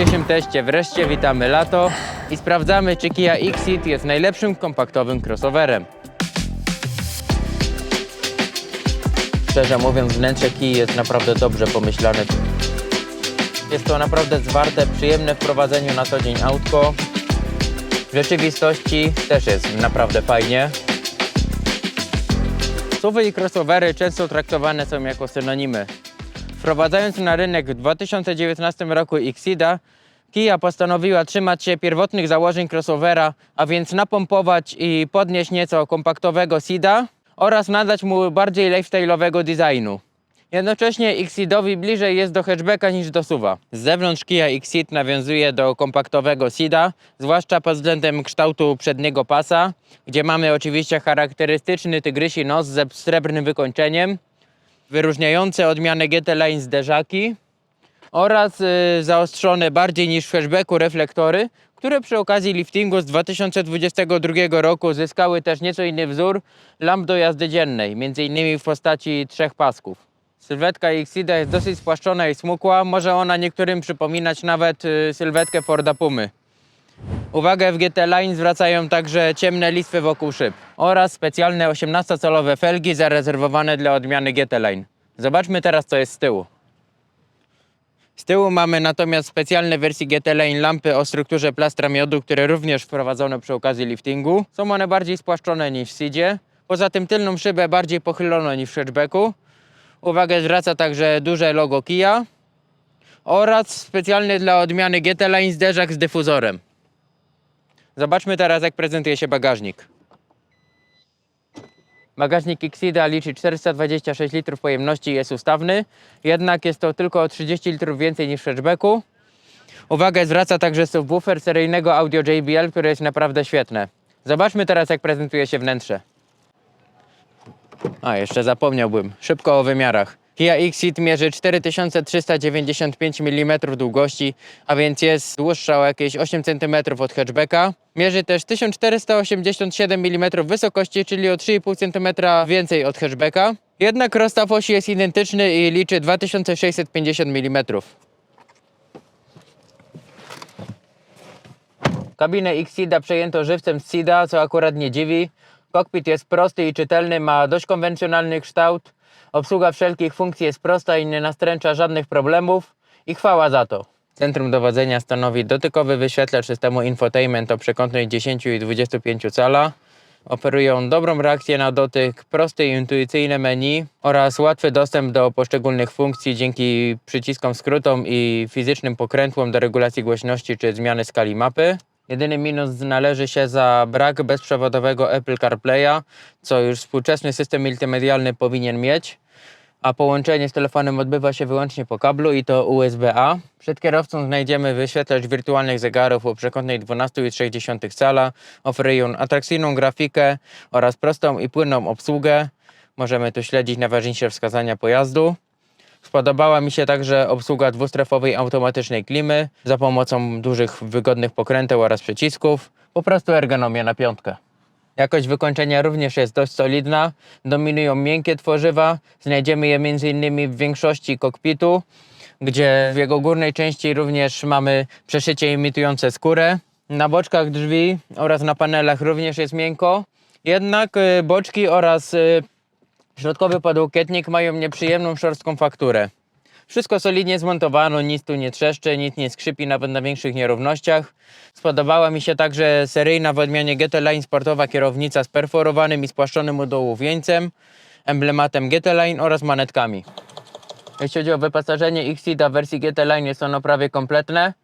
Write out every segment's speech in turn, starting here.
dzisiejszym teście wreszcie witamy lato i sprawdzamy, czy Kia Xceed jest najlepszym kompaktowym crossoverem. Szczerze mówiąc, wnętrze Kii jest naprawdę dobrze pomyślane. Jest to naprawdę zwarte, przyjemne w prowadzeniu na co dzień autko. W rzeczywistości też jest naprawdę fajnie. Suwy i crossovery często traktowane są jako synonimy. Wprowadzając na rynek w 2019 roku Xceeda, Kia postanowiła trzymać się pierwotnych założeń crossovera, a więc napompować i podnieść nieco kompaktowego Seeda oraz nadać mu bardziej lifestyle'owego designu. Jednocześnie Xceedowi bliżej jest do hatchbacka niż do suwa. Z zewnątrz Kia Xceed nawiązuje do kompaktowego Seeda, zwłaszcza pod względem kształtu przedniego pasa, gdzie mamy oczywiście charakterystyczny tygrysi nos ze srebrnym wykończeniem, wyróżniające odmianę GT Line zderzaki oraz y, zaostrzone bardziej niż w hatchbacku reflektory, które przy okazji liftingu z 2022 roku zyskały też nieco inny wzór lamp do jazdy dziennej, m.in. w postaci trzech pasków. Sylwetka Xceeda jest dosyć spłaszczona i smukła, może ona niektórym przypominać nawet y, sylwetkę Forda Pumy. Uwagę w GT Line zwracają także ciemne listwy wokół szyb oraz specjalne 18-calowe felgi zarezerwowane dla odmiany GT Line. Zobaczmy teraz co jest z tyłu. Z tyłu mamy natomiast specjalne wersje GT Line lampy o strukturze plastra miodu, które również wprowadzono przy okazji liftingu. Są one bardziej spłaszczone niż w Seedzie. Poza tym tylną szybę bardziej pochylono niż w hatchbacku. Uwagę zwraca także duże logo Kia oraz specjalny dla odmiany GT Line zderzak z dyfuzorem. Zobaczmy teraz, jak prezentuje się bagażnik. Bagażnik Xceeda liczy 426 litrów pojemności i jest ustawny, jednak jest to tylko o 30 litrów więcej niż w hatchbacku. Uwagę zwraca także subwoofer seryjnego audio JBL, które jest naprawdę świetne. Zobaczmy teraz, jak prezentuje się wnętrze. A, jeszcze zapomniałbym. Szybko o wymiarach. Kia Xceed mierzy 4395 mm długości, a więc jest dłuższa o jakieś 8 cm od hatchbacka. Mierzy też 1487 mm wysokości, czyli o 3,5 cm więcej od hatchbacka. Jednak rozstaw osi jest identyczny i liczy 2650 mm. Kabinę Xceeda przejęto żywcem z Seeda, co akurat nie dziwi. Kokpit jest prosty i czytelny, ma dość konwencjonalny kształt. Obsługa wszelkich funkcji jest prosta i nie nastręcza żadnych problemów. I chwała za to. Centrum dowodzenia stanowi dotykowy wyświetlacz systemu infotainment o przekątnej 10 i 25 cala. Oferują dobrą reakcję na dotyk, proste i intuicyjne menu oraz łatwy dostęp do poszczególnych funkcji dzięki przyciskom skrótom i fizycznym pokrętłom do regulacji głośności czy zmiany skali mapy. Jedyny minus należy się za brak bezprzewodowego Apple CarPlaya, co już współczesny system multimedialny powinien mieć, a połączenie z telefonem odbywa się wyłącznie po kablu i to USB-A. Przed kierowcą znajdziemy wyświetlacz wirtualnych zegarów o przekątnej 12,3 cala. Oferują atrakcyjną grafikę oraz prostą i płynną obsługę. Możemy tu śledzić najważniejsze wskazania pojazdu. Spodobała mi się także obsługa dwustrefowej automatycznej klimy za pomocą dużych, wygodnych pokręteł oraz przycisków. Po prostu ergonomia na piątkę. Jakość wykończenia również jest dość solidna. Dominują miękkie tworzywa. Znajdziemy je m.in. w większości kokpitu, gdzie w jego górnej części również mamy przeszycie imitujące skórę. Na boczkach drzwi oraz na panelach również jest miękko. Jednak y, boczki oraz y, Środkowy podłokietnik mają nieprzyjemną szorstką fakturę. Wszystko solidnie zmontowano, nic tu nie trzeszczy, nic nie skrzypi nawet na większych nierównościach. Spodobała mi się także seryjna w odmianie GT Line sportowa kierownica z perforowanym i spłaszczonym u dołu wieńcem, emblematem GT Line oraz manetkami. Jeśli chodzi o wyposażenie Xceeda w wersji GT Line jest ono prawie kompletne.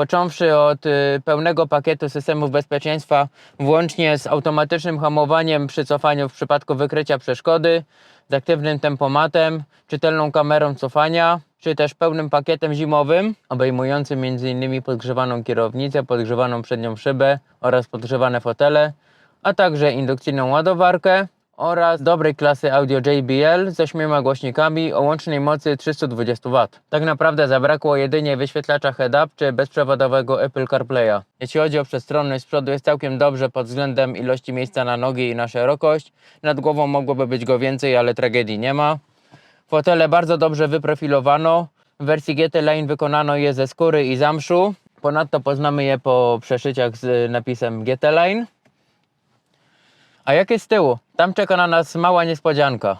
Począwszy od y, pełnego pakietu systemów bezpieczeństwa, włącznie z automatycznym hamowaniem przy cofaniu w przypadku wykrycia przeszkody, z aktywnym tempomatem, czytelną kamerą cofania, czy też pełnym pakietem zimowym, obejmującym m.in. podgrzewaną kierownicę, podgrzewaną przednią szybę oraz podgrzewane fotele, a także indukcyjną ładowarkę oraz dobrej klasy audio JBL ze ośmioma głośnikami o łącznej mocy 320 W. Tak naprawdę zabrakło jedynie wyświetlacza head-up czy bezprzewodowego Apple CarPlaya. Jeśli chodzi o przestronność, z przodu jest całkiem dobrze pod względem ilości miejsca na nogi i na szerokość. Nad głową mogłoby być go więcej, ale tragedii nie ma. Fotele bardzo dobrze wyprofilowano. W wersji GT Line wykonano je ze skóry i zamszu. Ponadto poznamy je po przeszyciach z napisem GT Line. A jak jest z tyłu? Tam czeka na nas mała niespodzianka.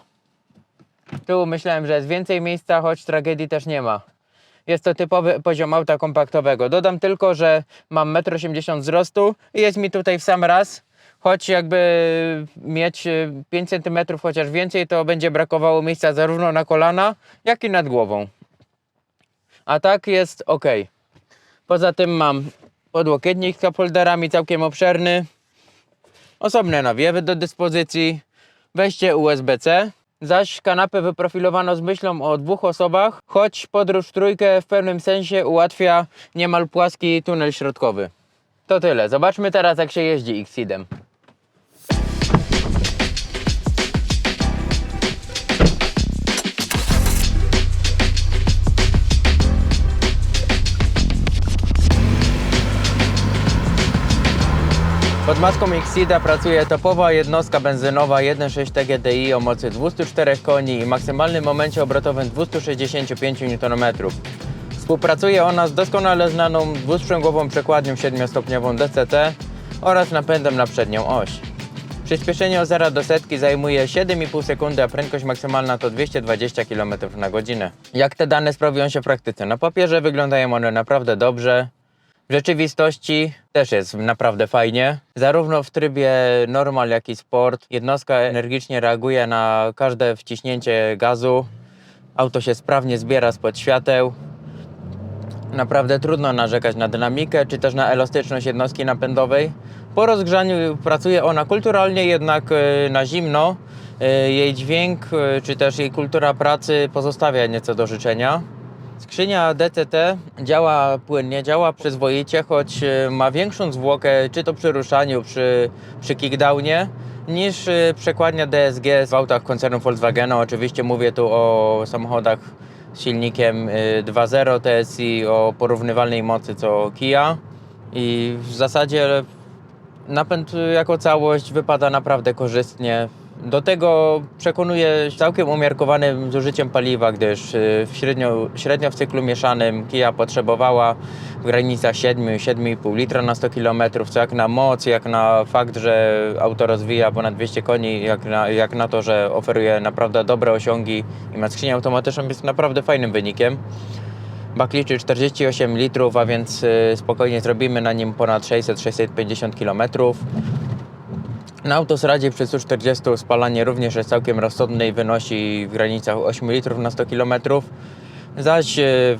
Tyłu myślałem, że jest więcej miejsca, choć tragedii też nie ma. Jest to typowy poziom auta kompaktowego. Dodam tylko, że mam 1,80 m wzrostu i jest mi tutaj w sam raz. Choć jakby mieć y, 5 cm chociaż więcej, to będzie brakowało miejsca zarówno na kolana, jak i nad głową. A tak jest ok. Poza tym mam podłokietnik z cupholderami całkiem obszerny. Osobne nawiewy do dyspozycji, wejście USB-C, zaś kanapę wyprofilowano z myślą o dwóch osobach, choć podróż w trójkę w pewnym sensie ułatwia niemal płaski tunel środkowy. To tyle. Zobaczmy teraz jak się jeździ X-Seedem. Pod maską Xida pracuje topowa jednostka benzynowa 1.6 TGDI o mocy 204 koni i maksymalnym momencie obrotowym 265 Nm. Współpracuje ona z doskonale znaną dwusprzęgłową przekładnią 7-stopniową DCT oraz napędem na przednią oś. Przyspieszenie od 0 do setki zajmuje 7,5 sekundy, a prędkość maksymalna to 220 km na godzinę. Jak te dane sprawują się w praktyce? Na papierze wyglądają one naprawdę dobrze, w rzeczywistości też jest naprawdę fajnie. Zarówno w trybie normal, jak i sport. Jednostka energicznie reaguje na każde wciśnięcie gazu. Auto się sprawnie zbiera spod świateł. Naprawdę trudno narzekać na dynamikę czy też na elastyczność jednostki napędowej. Po rozgrzaniu pracuje ona kulturalnie, jednak e, na zimno. e, Jej dźwięk e, czy też jej kultura pracy pozostawia nieco do życzenia. Skrzynia DCT działa płynnie, działa przyzwoicie, choć e, ma większą zwłokę, czy to przy ruszaniu, przy, przy kickdownie, niż e, przekładnia DSG w autach koncernu Volkswagena. Oczywiście mówię tu o samochodach z silnikiem e, 2.0 TSI o porównywalnej mocy co Kia i w zasadzie napęd jako całość wypada naprawdę korzystnie. Do tego przekonuje całkiem umiarkowanym zużyciem paliwa, gdyż y, średnio, średnio w cyklu mieszanym Kia potrzebowała w granicach 7-7,5 litra na 100 km, co jak na moc, jak na fakt, że auto rozwija ponad 200 koni, jak na, jak na to, że oferuje naprawdę dobre osiągi i ma skrzynię automatyczną jest naprawdę fajnym wynikiem. Bak liczy 48 litrów, a więc y, spokojnie zrobimy na nim ponad 600-650 km. Na autostradzie przy 140 spalanie również jest całkiem rozsądne i wynosi w granicach 8 litrów na 100 km. Zaś y,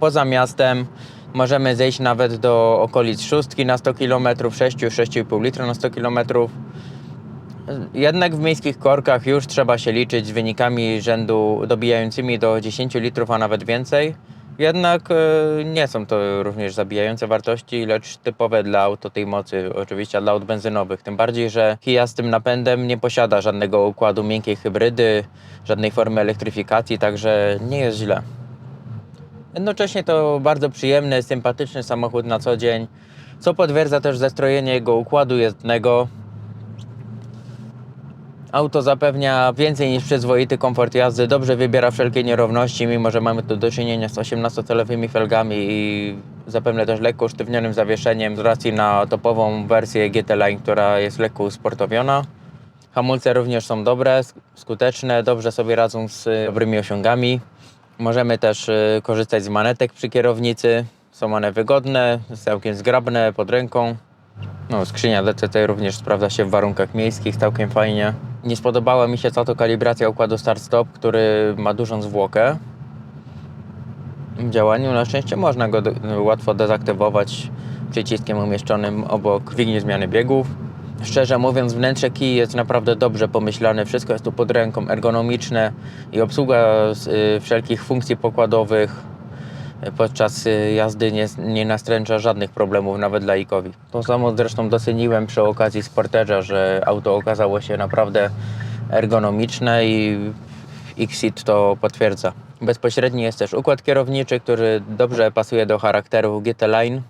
poza miastem możemy zejść nawet do okolic szóstki na 100 km, 6-6,5 litra na 100 km. Jednak w miejskich korkach już trzeba się liczyć z wynikami rzędu dobijającymi do 10 litrów, a nawet więcej. Jednak e, nie są to również zabijające wartości, lecz typowe dla aut o tej mocy, oczywiście dla aut benzynowych. Tym bardziej, że Kia z tym napędem nie posiada żadnego układu miękkiej hybrydy, żadnej formy elektryfikacji, także nie jest źle. Jednocześnie to bardzo przyjemny, sympatyczny samochód na co dzień, co potwierdza też zestrojenie jego układu jezdnego. Auto zapewnia więcej niż przyzwoity komfort jazdy, dobrze wybiera wszelkie nierówności, mimo że mamy tu do czynienia z 18-calowymi felgami i zapewne też lekko usztywnionym zawieszeniem z racji na topową wersję GT Line, która jest lekko usportowiona. Hamulce również są dobre, sk- skuteczne, dobrze sobie radzą z y, dobrymi osiągami. Możemy też y, korzystać z manetek przy kierownicy. Są one wygodne, całkiem zgrabne, pod ręką. No, skrzynia DCT również sprawdza się w warunkach miejskich całkiem fajnie. Nie spodobała mi się za to kalibracja układu start-stop, który ma dużą zwłokę. W działaniu na szczęście można go łatwo dezaktywować przyciskiem umieszczonym obok dźwigni zmiany biegów. Szczerze mówiąc, wnętrze kij jest naprawdę dobrze pomyślane. Wszystko jest tu pod ręką, ergonomiczne i obsługa y, wszelkich funkcji pokładowych podczas y, jazdy nie, nie nastręcza żadnych problemów, nawet dla Ikowi. To samo zresztą doceniłem przy okazji Sportage'a, że auto okazało się naprawdę ergonomiczne i Xit to potwierdza. Bezpośredni jest też układ kierowniczy, który dobrze pasuje do charakteru GT Line.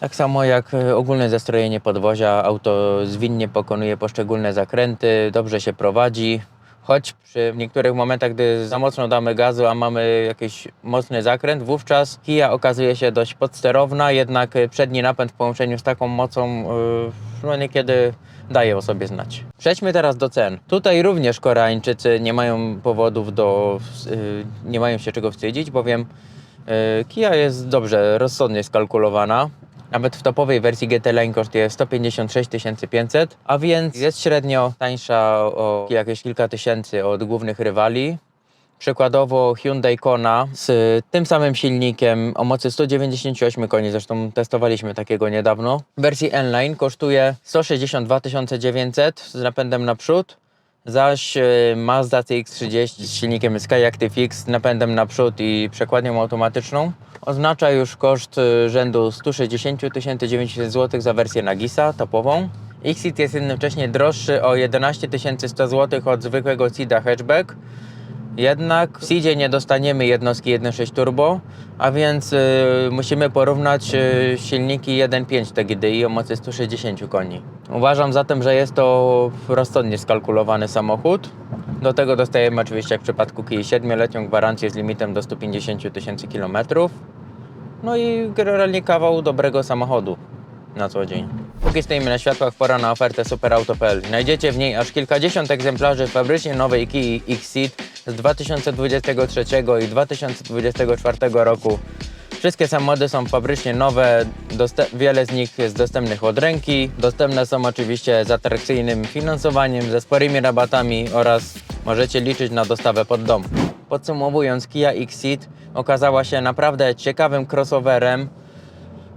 Tak samo jak e, ogólne zestrojenie podwozia, auto zwinnie pokonuje poszczególne zakręty, dobrze się prowadzi. Choć przy niektórych momentach, gdy za mocno damy gazu, a mamy jakiś mocny zakręt, wówczas Kia okazuje się dość podsterowna, jednak przedni napęd w połączeniu z taką mocą y, no niekiedy daje o sobie znać. Przejdźmy teraz do cen. Tutaj również Koreańczycy nie mają powodów do, y, nie mają się czego wstydzić, bowiem y, Kia jest dobrze, rozsądnie skalkulowana. Nawet w topowej wersji GT Line kosztuje 156 500, a więc jest średnio tańsza o jakieś kilka tysięcy od głównych rywali. Przykładowo Hyundai Kona z tym samym silnikiem o mocy 198 koni, zresztą testowaliśmy takiego niedawno. W wersji N-Line kosztuje 162 900 z napędem naprzód, zaś e, Mazda CX-30 z silnikiem Skyactiv X z napędem naprzód i przekładnią automatyczną oznacza już koszt e, rzędu 160 900 zł za wersję Nagisa topową. Xit jest jednocześnie droższy o 11 100 zł od zwykłego Cida hatchback, jednak w Seedzie nie dostaniemy jednostki 1.6 turbo, a więc y, musimy porównać y, silniki 1.5 TGDI o mocy 160 koni. Uważam zatem, że jest to rozsądnie skalkulowany samochód. Do tego dostajemy oczywiście jak w przypadku Kii 7-letnią gwarancję z limitem do 150 tysięcy kilometrów. No i generalnie kawał dobrego samochodu na co dzień. Póki stoimy na światłach, pora na ofertę superauto.pl. Znajdziecie w niej aż kilkadziesiąt egzemplarzy fabrycznie nowej Kii Xceed z 2023 i 2024 roku. Wszystkie samochody są fabrycznie nowe, wiele z nich jest dostępnych od ręki. Dostępne są oczywiście z atrakcyjnym finansowaniem, ze sporymi rabatami oraz możecie liczyć na dostawę pod dom. Podsumowując, Kia Xceed okazała się naprawdę ciekawym crossoverem,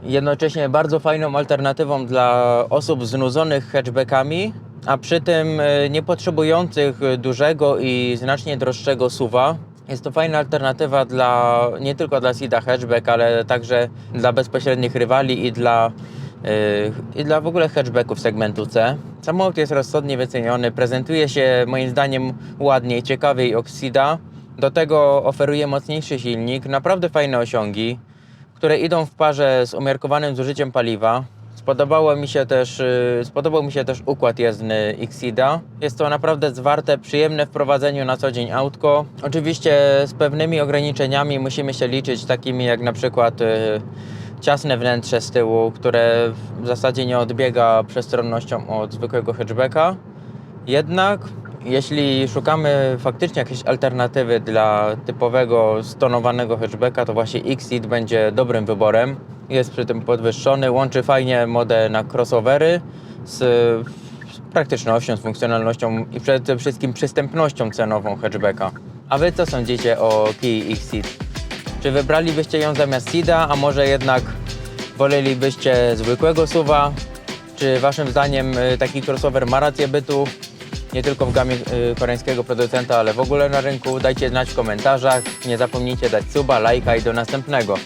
jednocześnie bardzo fajną alternatywą dla osób znudzonych hatchbackami, a przy tym e, nie potrzebujących dużego i znacznie droższego suwa. Jest to fajna alternatywa dla, nie tylko dla Sida hatchback, ale także dla bezpośrednich rywali i dla, e, i dla w ogóle hatchbacków segmentu C. Samochód jest rozsądnie wyceniony, prezentuje się moim zdaniem ładniej, ciekawiej od Sida. Do tego oferuje mocniejszy silnik, naprawdę fajne osiągi które idą w parze z umiarkowanym zużyciem paliwa. Spodobało mi się też, y, spodobał mi się też układ jezdny Xida. Jest to naprawdę zwarte, przyjemne w prowadzeniu na co dzień autko. Oczywiście z pewnymi ograniczeniami musimy się liczyć, takimi jak na przykład y, ciasne wnętrze z tyłu, które w zasadzie nie odbiega przestronnością od zwykłego hatchbacka. Jednak jeśli szukamy faktycznie jakiejś alternatywy dla typowego stonowanego hatchbacka, to właśnie Xceed będzie dobrym wyborem. Jest przy tym podwyższony, łączy fajnie modę na crossovery z, z praktycznością, z funkcjonalnością i przede wszystkim przystępnością cenową hatchbacka. A Wy co sądzicie o Kia Xceed? Czy wybralibyście ją zamiast Seeda, a może jednak wolelibyście zwykłego SUVa? Czy Waszym zdaniem y, taki crossover ma rację bytu? Nie tylko w gamie y, koreańskiego producenta, ale w ogóle na rynku. Dajcie znać w komentarzach. Nie zapomnijcie dać suba, lajka i do następnego.